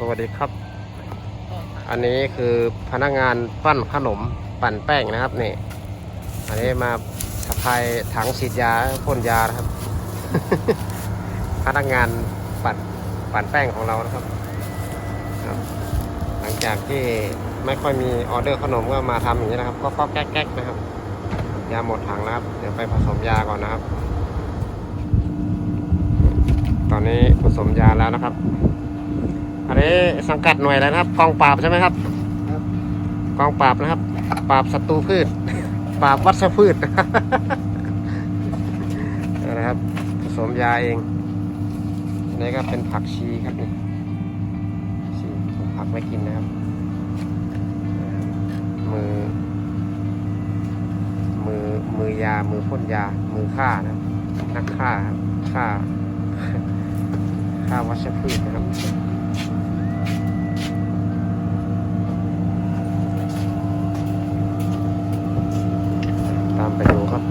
สวัสดีครับ อันนี้คือพนักงานปั้นขนมปั่นแป้งนะครับนี่ อันนี้มาสะพายถังฉีดยาพ่นยานะครับ พนักงานปั่นปั่นแป้งของเรานะครับ หลังจากที่ไม่ค่อยมีออเดอร์ขนมก็มาทำอย่างนี้นะครับ ก็ก็แก๊กๆนะครับ ยาหมดถังแล้วครับ เดี๋ยวไปผสมยาก่อนนะครับ ตอนนี้ผสมยาแล้วนะครับ อันนี้สังกัดหน่วยแล้วนะครับกองปราบใช่ไหมครับกองปราบนะครับ ปราบศัตรูพืช ปราบวัชพืชนี่นะครับผสมยาเองอันนี้ก็เป็นผักชีครับนี่ชีผักไว้กินนะครับ มือ มือมือยา มือพ่นยา มือฆ่านะครับนักฆ่าฆ่าฆ่าวัชพืชนะครับ ตามไปดูครับ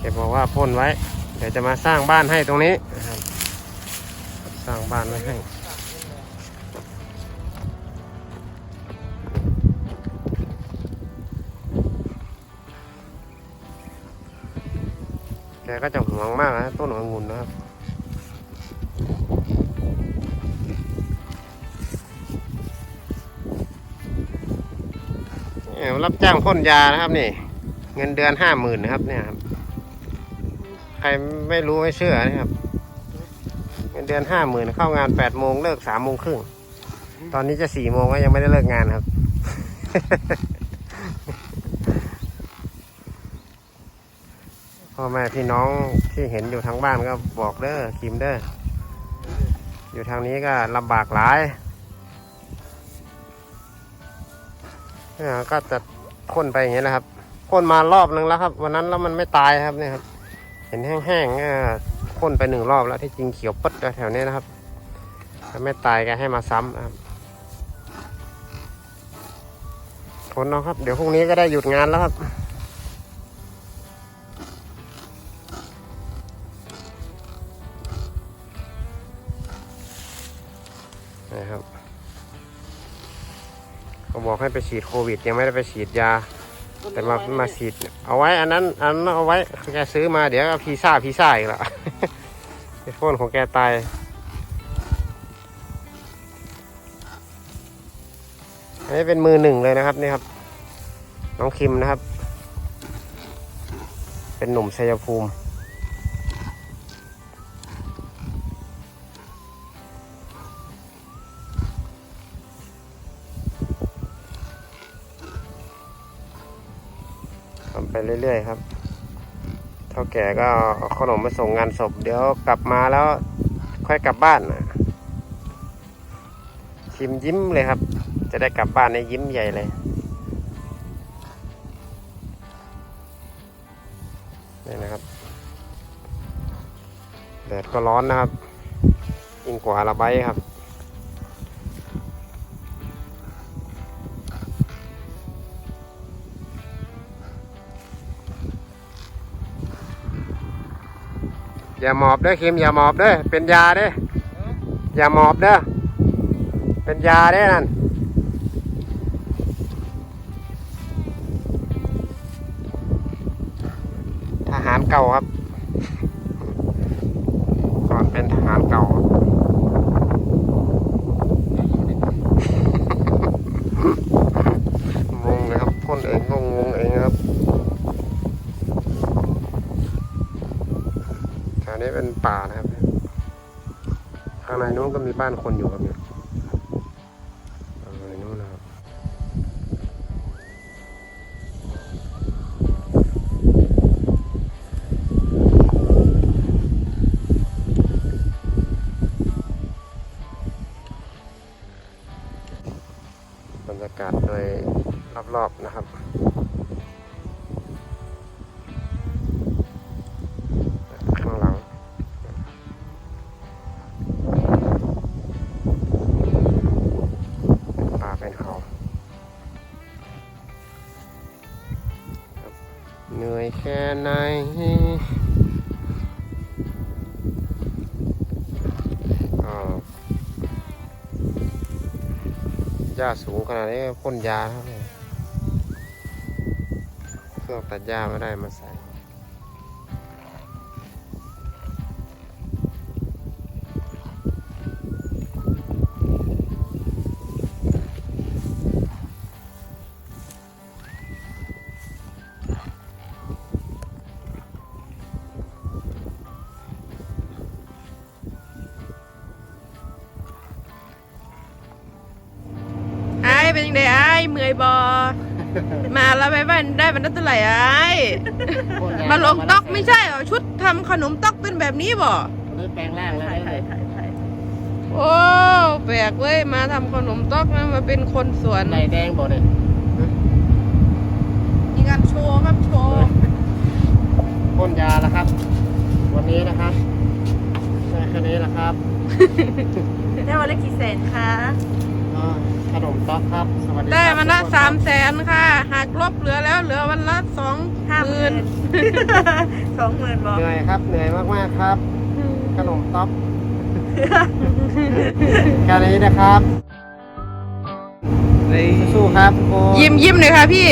เก็ บอกว่าพ่นไว้ เดี๋ยวจะมาสร้างบ้านให้ตรงนี้นะครับสร้างบ้านไว้ให้แกก็จะห่วงมากนะต้นองุ่นนะครับเนี่ยรับจ้างพ่นยานะครับนี่ เงินเดือนห้าหมื่นนะครับเนี่ยครับ ใครไม่รู้ไม่เชื่อนะครับเงินเดือนห้าหมื่นเข้างานแปดโมงเลิกสามโมงครึ่งตอนนี้จะสี่โมงก็ยังไม่ได้เลิกงานครับ พ่อแม่พี่น้องที่เห็นอยู่ทางบ้านก็บอกเด้อคิมเด้ออยู่ทางนี้ก็ลำบากหลายก็จะพ่นไปอย่างนี้แหละครับพ่นมารอบนึงแล้วครับ วันนั้นแล้วมันไม่ตายครับเนี่ยครับ เห็นแห้งๆก็พ่นไปหนึ่งรอบแล้วที่จริงเขียวปึ๊ดแล้วแถวนี้นะครับถ้าไม่ตายก็ให้มาซ้ำนะครับทนเอาครับ เดี๋ยวพรุ่งนี้ก็ได้หยุดงานแล้วครับนะครับเขาบอกให้ไปฉีดโควิด ยังไม่ได้ไปฉีดยา แต่มามาฉีดเอาไว้อันนั้นอันนั้นเอาไว้แกซื้อมาเดี๋ยวพีซ่าพีซ่าอีกแล้วไอโฟนของแกตายอันนี้เป็นมือหนึ่งเลยนะครับนี่ครับ น้องคิมนะครับ เป็นหนุ่มชัยภูมิ ทำไปเรื่อยๆครับ เท่าแก่ก็เอาขนมไปส่งงานศพ เดี๋ยวกลับมาแล้วค่อยกลับบ้านนะชิมยิ้มเลยครับ จะได้กลับบ้านในยิ้มใหญ่เลยนี่นะครับ แดดก็ร้อนนะครับยิ่งกว่าระบายครับ อย่าหมอบเด้อคิมอย่าหมอบเด้อเป็นยาเด้ออย่าหมอบเด้อเป็นยาเด้อนั่นทหารเก่าครับก่อนเป็นทหารเก่าครับงงเลยครับพ่นเองงงงงเองครับ แถวนี้ เป็นป่านะครับข้างในนู้นก็มีบ้านคนอยู่ครับเนี่ยข้างในนู้นนะครับบรรยากาศโดยรอบๆนะครับ หญ้าสูงขนาดนี้พ่นยาครับเนี่ยเครื่องตัดหญ้าไม่ได้มาใส่ เป็นยังไงไอ้เมื่อยบอ มาแล้วไปบ้านได้บรรทัดเท่าไหร่ไอ้พ่นยมาลงต๊อกไม่ใช่เหรอชุดทำขนมต๊อกเป็นแบบนี้บ่นี่แปลงร่างแล้วถ่ายถ่ายถ่ายถ่ายโอ้แปลกเว้ยมาทำขนมต๊อกนะมาเป็นคนสวนในแดงบ่เนี่ยมีการโชว์ครับโชว์พ่นยาแล้วครับ วันนี้นะครับใช่แค่นี้แหละครับ ได้วันละกี่แสนคะก็ ขนมต๊อกครับ สวัสดีได้ครับมันละทุกคสามแสนค่ะหักลบเหลือแล้วเหลือวันละสองห้าหหมื่มื่นนสองหมื่นบอกเหนื่อยครับ เหนื่อยมากๆครับ ขนมต๊อกแค่นี้นะครับสู้ๆครับทุกคนยิ้มยิ้มหน่อยค่ะพี่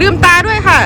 ลืมตาด้วยค่ะ